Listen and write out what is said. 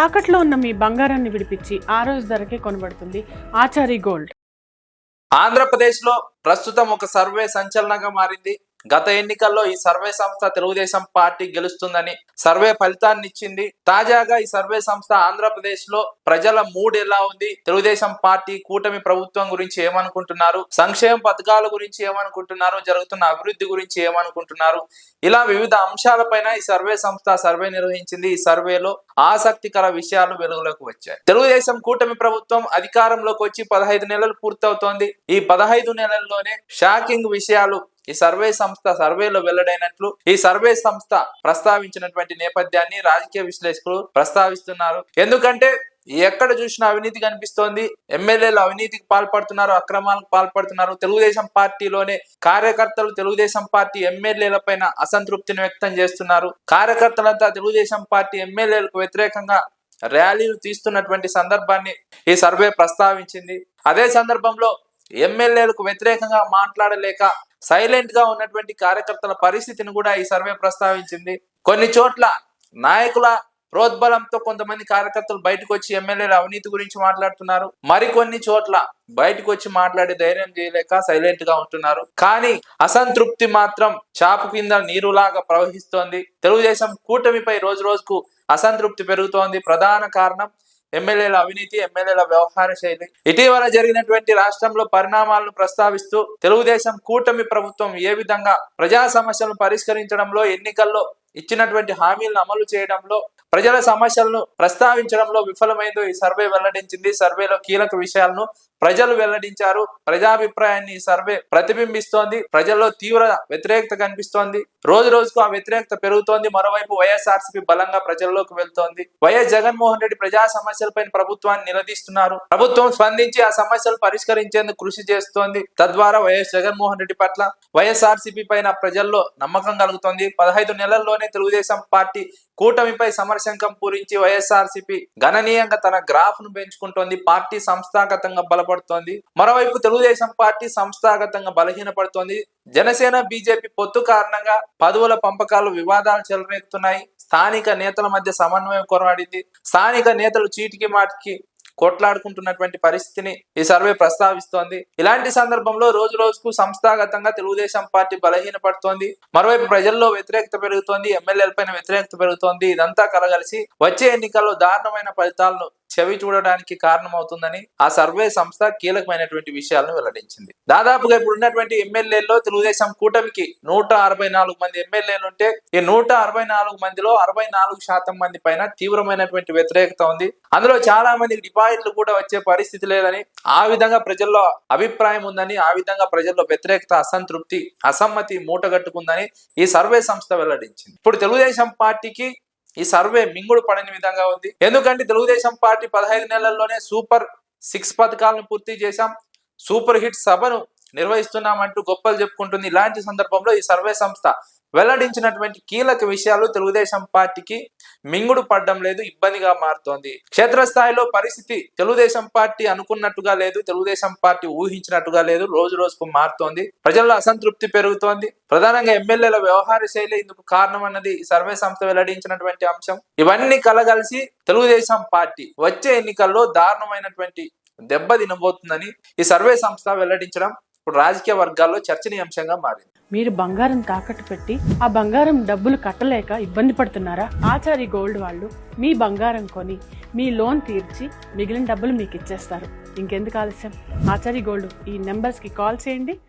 తాకట్లో ఉన్న మీ బంగారాన్ని విడిపించి ఆ రోజు ధరకే కొనబడుతుంది ఆచారి గోల్డ్. ఆంధ్రప్రదేశ్లో ప్రస్తుతం ఒక సర్వే సంచలనంగా మారింది. గత ఎన్నికల్లో ఈ సర్వే సంస్థ తెలుగుదేశం పార్టీ గెలుస్తుందని సర్వే ఫలితాన్ని ఇచ్చింది. తాజాగా ఈ సర్వే సంస్థ ఆంధ్రప్రదేశ్లో ప్రజల మూడ్ ఎలా ఉంది? తెలుగుదేశం పార్టీ కూటమి ప్రభుత్వం గురించి ఏమనుకుంటున్నారు? సంక్షేమ పథకాల గురించి ఏమనుకుంటున్నారు? జరుగుతున్న అభివృద్ధి గురించి ఏమనుకుంటున్నారు? ఇలా వివిధ అంశాలపైన ఈ సర్వే సంస్థ సర్వే నిర్వహించింది. ఈ సర్వేలో ఆసక్తికర విషయాలు వెలుగులోకి వచ్చాయి. తెలుగుదేశం కూటమి ప్రభుత్వం అధికారంలోకి వచ్చి పదహైదు నెలలు పూర్తవుతోంది. ఈ పదహైదు నెలల్లోనే షాకింగ్ విషయాలు ఈ సర్వే సంస్థ సర్వేలో వెల్లడైనట్లు ఈ సర్వే సంస్థ ప్రస్తావించినటువంటి నేపథ్యాన్ని రాజకీయ విశ్లేషకులు ప్రస్తావిస్తున్నారు. ఎందుకంటే ఎక్కడ చూసినా అవినీతి కనిపిస్తోంది. ఎమ్మెల్యేలు అవినీతికి పాల్పడుతున్నారు అక్రమాలకు పాల్పడుతున్నారు. తెలుగుదేశం పార్టీలోనే కార్యకర్తలు తెలుగుదేశం పార్టీ ఎమ్మెల్యేల పైన అసంతృప్తిని వ్యక్తం చేస్తున్నారు. కార్యకర్తలంతా తెలుగుదేశం పార్టీ ఎమ్మెల్యేలకు వ్యతిరేకంగా ర్యాలీలు తీస్తున్నటువంటి సందర్భాన్ని ఈ సర్వే ప్రస్తావించింది. అదే సందర్భంలో ఎమ్మెల్యేలకు వ్యతిరేకంగా మాట్లాడలేక సైలెంట్గా ఉన్నటువంటి కార్యకర్తల పరిస్థితిని కూడా ఈ సర్వే ప్రస్తావించింది. కొన్ని చోట్ల నాయకుల ప్రోద్బలంతో కొంతమంది కార్యకర్తలు బయటకు వచ్చి ఎమ్మెల్యేల అవినీతి గురించి మాట్లాడుతున్నారు. మరికొన్ని చోట్ల బయటకు వచ్చి మాట్లాడి ధైర్యం చేయలేక సైలెంట్గా ఉంటున్నారు. కానీ అసంతృప్తి మాత్రం చాపు కింద నీరులాగా ప్రవహిస్తోంది. తెలుగుదేశం కూటమిపై రోజు రోజుకు అసంతృప్తి పెరుగుతోంది. ప్రధాన కారణం ఎమ్మెల్యేల అవినీతి ఎమ్మెల్యేల వ్యవహార శైలి. ఇటీవల జరిగినటువంటి రాష్ట్రంలో పరిణామాలను ప్రస్తావిస్తూ తెలుగుదేశం కూటమి ప్రభుత్వం ఏ విధంగా ప్రజా సమస్యలను పరిష్కరించడంలో ఎన్నికల్లో ఇచ్చినటువంటి హామీలను అమలు చేయడంలో ప్రజల సమస్యలను ప్రస్తావించడంలో విఫలమైందో ఈ సర్వే వెల్లడించింది. సర్వేలో కీలక విషయాలను ప్రజలు వెల్లడించారు. ప్రజాభిప్రాయాన్ని సర్వే ప్రతిబింబిస్తోంది. ప్రజల్లో తీవ్ర వ్యతిరేకత కనిపిస్తోంది. రోజు రోజుకు ఆ వ్యతిరేకత పెరుగుతోంది. మరోవైపు వైఎస్ఆర్సీపీ బలంగా ప్రజల్లోకి వెళ్తోంది. వైఎస్ జగన్మోహన్ రెడ్డి ప్రజా సమస్యలపై ప్రభుత్వాన్ని నిలదీస్తున్నారు. ప్రభుత్వం స్పందించి ఆ సమస్యలు పరిష్కరించేందుకు కృషి చేస్తోంది. తద్వారా వైఎస్ జగన్మోహన్ రెడ్డి పట్ల వైఎస్ఆర్సీపీ పైన ప్రజల్లో నమ్మకం కలుగుతోంది. పదహైదు నెలల్లోనే తెలుగుదేశం పార్టీ కూటమిపై సమరశంకం పూరించి వైఎస్ఆర్సీపీ గణనీయంగా తన గ్రాఫ్ను పెంచుకుంటోంది. పార్టీ సంస్థాగతంగా బలపడుతోంది మరోవైపు తెలుగుదేశం పార్టీ సంస్థాగతంగా బలహీనపడుతోంది. జనసేన బీజేపీ పొత్తు కారణంగా పదవుల పంపకాలు వివాదాలు చెలరేగుతున్నాయి. స్థానిక నేతల మధ్య సమన్వయం కొరవాడింది. స్థానిక నేతలు చీటికి మాటికి కొట్లాడుకుంటున్నటువంటి పరిస్థితిని ఈ సర్వే ప్రస్తావిస్తోంది. ఇలాంటి సందర్భంలో రోజు రోజుకు సంస్థాగతంగా తెలుగుదేశం పార్టీ బలహీనపడుతోంది. మరోవైపు ప్రజల్లో వ్యతిరేకత పెరుగుతోంది. ఎమ్మెల్యేల పైన వ్యతిరేకత పెరుగుతోంది. ఇదంతా కలగలిసి వచ్చే ఎన్నికల్లో దారుణమైన ఫలితాలను చెవి చూడడానికి కారణమవుతుందని ఆ సర్వే సంస్థ కీలకమైనటువంటి విషయాలను వెల్లడించింది. దాదాపుగా ఇప్పుడు ఉన్నటువంటి ఎమ్మెల్యేల్లో తెలుగుదేశం కూటమికి నూట అరవై నాలుగు మంది ఎమ్మెల్యేలు ఉంటే ఈ నూట అరవై నాలుగు మందిలో అరవై నాలుగు శాతం మంది పైన తీవ్రమైనటువంటి వ్యతిరేకత ఉంది. అందులో చాలా మందికి డిపాజిట్లు కూడా వచ్చే పరిస్థితి లేదని ఆ విధంగా ప్రజల్లో అభిప్రాయం ఉందని ఆ విధంగా ప్రజల్లో వ్యతిరేకత అసంతృప్తి అసమ్మతి మూటగట్టుకుందని ఈ సర్వే సంస్థ వెల్లడించింది. ఇప్పుడు తెలుగుదేశం పార్టీకి ఈ సర్వే మింగుడు పడని విధంగా ఉంది. ఎందుకంటే తెలుగుదేశం పార్టీ పదహైదు నెలల్లోనే సూపర్ సిక్స్ పథకాలను పూర్తి చేశాం. సూపర్ హిట్ సభను నిర్వహిస్తున్నామంటూ గొప్పలు చెప్పుకుంటుంది. ఇలాంటి సందర్భంలో ఈ సర్వే సంస్థ వెల్లడించినటువంటి కీలక విషయాలు తెలుగుదేశం పార్టీకి మింగుడు పడడం లేదు ఇబ్బందిగా మారుతోంది. క్షేత్రస్థాయిలో పరిస్థితి తెలుగుదేశం పార్టీ అనుకున్నట్టుగా లేదు తెలుగుదేశం పార్టీ ఊహించినట్టుగా లేదు రోజు రోజుకు మారుతోంది. ప్రజల్లో అసంతృప్తి పెరుగుతోంది. ప్రధానంగా ఎమ్మెల్యేల వ్యవహార శైలి ఇందుకు కారణం అన్నది సర్వే సంస్థ వెల్లడించినటువంటి అంశం. ఇవన్నీ కలగలిసి తెలుగుదేశం పార్టీ వచ్చే ఎన్నికల్లో దారుణమైనటువంటి దెబ్బ తినబోతుందని ఈ సర్వే సంస్థ వెల్లడించడం ఇప్పుడు రాజకీయ వర్గాల్లో చర్చనీయాంశంగా మారింది. మీరు బంగారం తాకట్టు పెట్టి ఆ బంగారం డబ్బులు కట్టలేక ఇబ్బంది పడుతున్నారా? ఆచారి గోల్డ్ వాళ్ళు మీ బంగారం కొని మీ లోన్ తీర్చి మిగిలిన డబ్బులు మీకు ఇచ్చేస్తారు ఇంకెందుకు ఆలస్యం? ఆచారి గోల్డ్ ఈ నెంబర్స్కి కాల్ చేయండి.